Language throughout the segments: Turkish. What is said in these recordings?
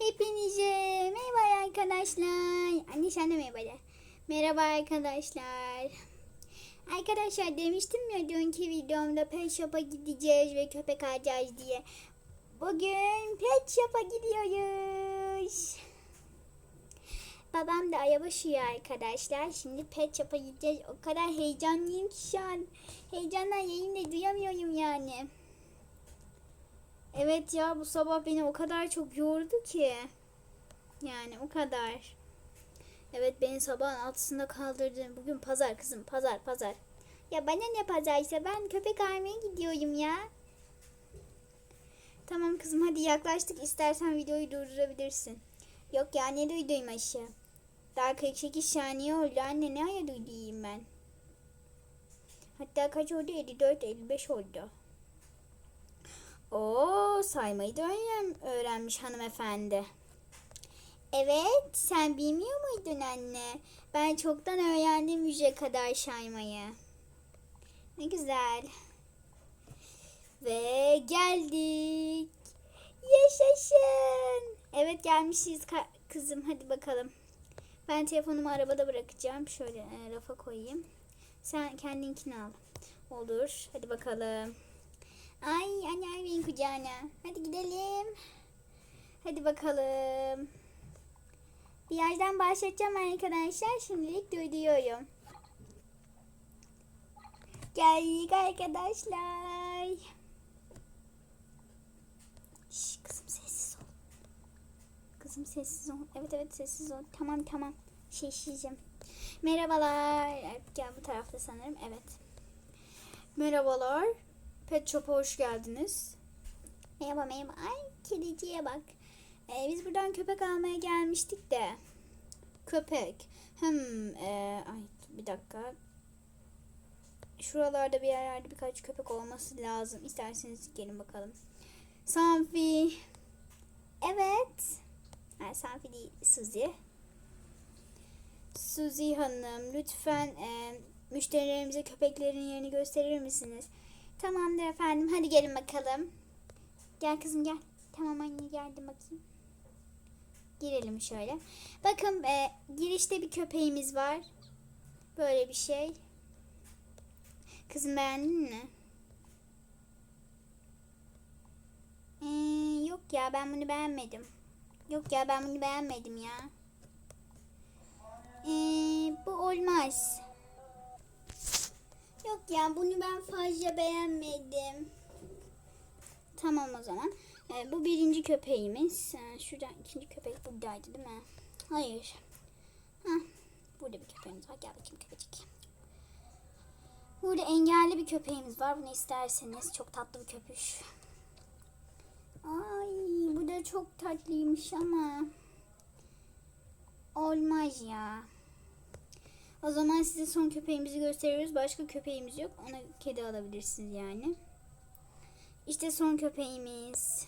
Hepinize merhaba arkadaşlar. Anne sen de merhaba. Merhaba arkadaşlar. Arkadaşlar demiştim ya dünkü videomda Pet Shop'a gideceğiz ve köpek alacağız diye. Bugün Pet Shop'a gidiyoruz. Babam da araba arkadaşlar. Şimdi Pet Shop'a gideceğiz. O kadar heyecanlıyım ki şu an. Heyecandan yayını duyamıyorum yani. Evet ya bu sabah beni o kadar çok yordu ki. Yani o kadar. Evet beni sabahın altısında kaldırdı. Bugün pazar kızım pazar pazar. Ya bana ne pazarsa ben köpek almaya gidiyorum ya. Tamam kızım hadi yaklaştık istersen videoyu durdurabilirsin. Yok ya ne duydum aşağı. Daha 48 saniye oldu anne ne ara duyduğum ben. Hatta kaç oldu 54 55 oldu. Oo, saymayı da öğren öğrenmiş hanımefendi. Evet, sen bilmiyor muydun anne? Ben çoktan öğrendim yüze kadar saymayı. Ne güzel. Ve geldik. Yaşasın. Evet gelmişiz kızım. Hadi bakalım. Ben telefonumu arabada bırakacağım. Şöyle e, rafa koyayım. Sen kendinkini al. Olur. Hadi bakalım. Ay anne benim kucağına. Hadi gidelim. Hadi bakalım. Bir yerden başlatacağım arkadaşlar. Şimdilik duyuruyorum. Geldik arkadaşlar. Şş, kızım sessiz ol. Kızım sessiz ol. Evet evet sessiz ol. Tamam tamam. Şişeceğim. Merhabalar. Gel bu tarafta sanırım. Evet. Merhabalar. Pet Shop'a hoş geldiniz. Merhaba merhaba. Ay kediciye bak. Ee, biz buradan köpek almaya gelmiştik de. Köpek. Hmm, e, ay bir dakika. Şuralarda bir yerlerde birkaç köpek olması lazım. İsterseniz gelin bakalım. Sanfi. Evet. Ha, Sanfi değil, Suzy. Suzy Hanım, lütfen e, müşterilerimize köpeklerin yerini gösterir misiniz? Tamamdır efendim. Hadi gelin bakalım. Gel kızım gel. Tamam anne geldim bakayım. Girelim şöyle. Bakın e, girişte bir köpeğimiz var. Böyle bir şey. Kızım beğendin mi? Ee, yok ya ben bunu beğenmedim. Yok ya ben bunu beğenmedim ya. Ee, bu olmaz. Yok ya bunu ben fazla beğenmedim. Tamam o zaman. Ee, bu birinci köpeğimiz. Ee, şuradan ikinci köpek buradaydı değil mi? Hayır. Hah, burada bir köpeğimiz var. Gel bakayım köpecik. Burada engelli bir köpeğimiz var. Bunu isterseniz. Çok tatlı bir köpüş. Ay bu da çok tatlıymış ama olmaz ya. O zaman size son köpeğimizi gösteriyoruz. Başka köpeğimiz yok. Ona kedi alabilirsiniz yani. İşte son köpeğimiz.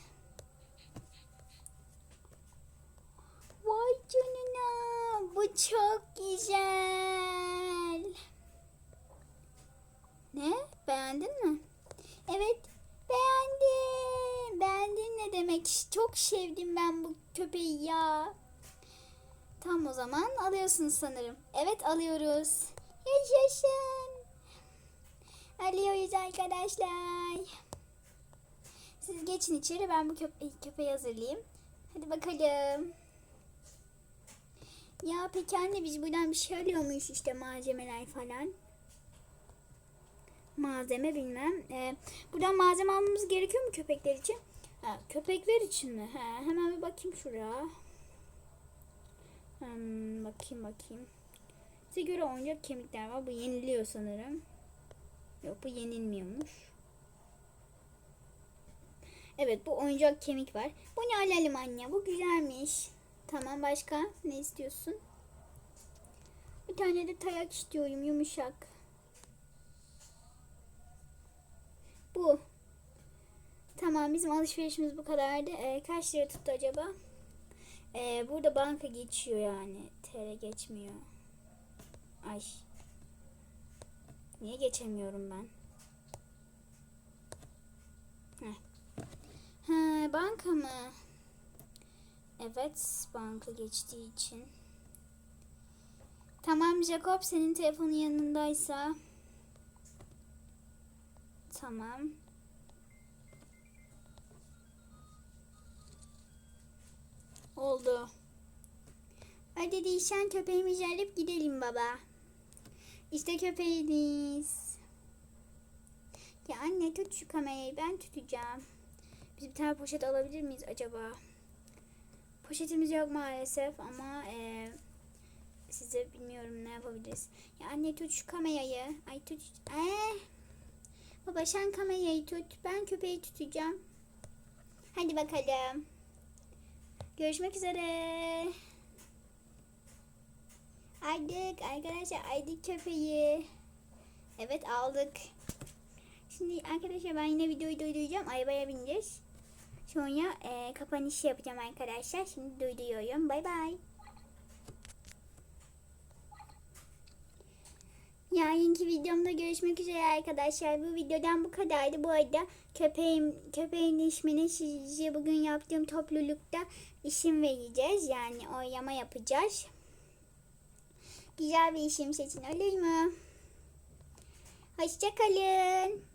Vay canına. Bu çok güzel. Ne? Beğendin mi? Evet. Beğendim. Beğendin ne demek? Çok sevdim ben bu köpeği ya. Tam o zaman alıyorsunuz sanırım. Evet alıyoruz. Yaşasın. Alıyoruz arkadaşlar. Siz geçin içeri ben bu köpe köpeği hazırlayayım. Hadi bakalım. Ya peki anne biz buradan bir şey alıyor muyuz işte malzemeler falan? Malzeme bilmem. Ee, buradan malzeme almamız gerekiyor mu köpekler için? Ha, köpekler için mi? Ha, hemen bir bakayım şuraya. Hmm, bakayım bakayım. Size göre oyuncak kemikler var. Bu yeniliyor sanırım. Yok bu yenilmiyormuş. Evet bu oyuncak kemik var. Bu ne alalım anne? Bu güzelmiş. Tamam başka ne istiyorsun? Bir tane de tayak istiyorum yumuşak. Bu. Tamam bizim alışverişimiz bu kadardı. Ee, kaç lira tuttu acaba? Ee, burada banka geçiyor yani. TL geçmiyor. Ay. Niye geçemiyorum ben? Heh. Ha, banka mı? Evet, banka geçtiği için. Tamam Jacob, senin telefonun yanındaysa. Tamam. Oldu. Hadi değişen köpeğimizi alıp gidelim baba. İşte köpeğiniz. Ya anne tut şu kamerayı ben tutacağım. Biz bir tane poşet alabilir miyiz acaba? Poşetimiz yok maalesef ama eee, size bilmiyorum ne yapabiliriz. Ya anne tut şu kamerayı. Ay tut. Ee, baba sen kamerayı tut. Ben köpeği tutacağım. Hadi bakalım. Görüşmek üzere. Aldık arkadaşlar aldık köpeği. Evet aldık. Şimdi arkadaşlar ben yine videoyu durduracağım. Arabaya bineceğiz. Sonra e, kapanışı yapacağım arkadaşlar. Şimdi durduruyorum. Bay bay. Yarınki videomda görüşmek üzere arkadaşlar. Bu videodan bu kadardı. Bu arada köpeğim, köpeğin ismini size bugün yaptığım toplulukta isim vereceğiz. Yani oylama yapacağız. Güzel bir isim seçin olur mu? Hoşçakalın.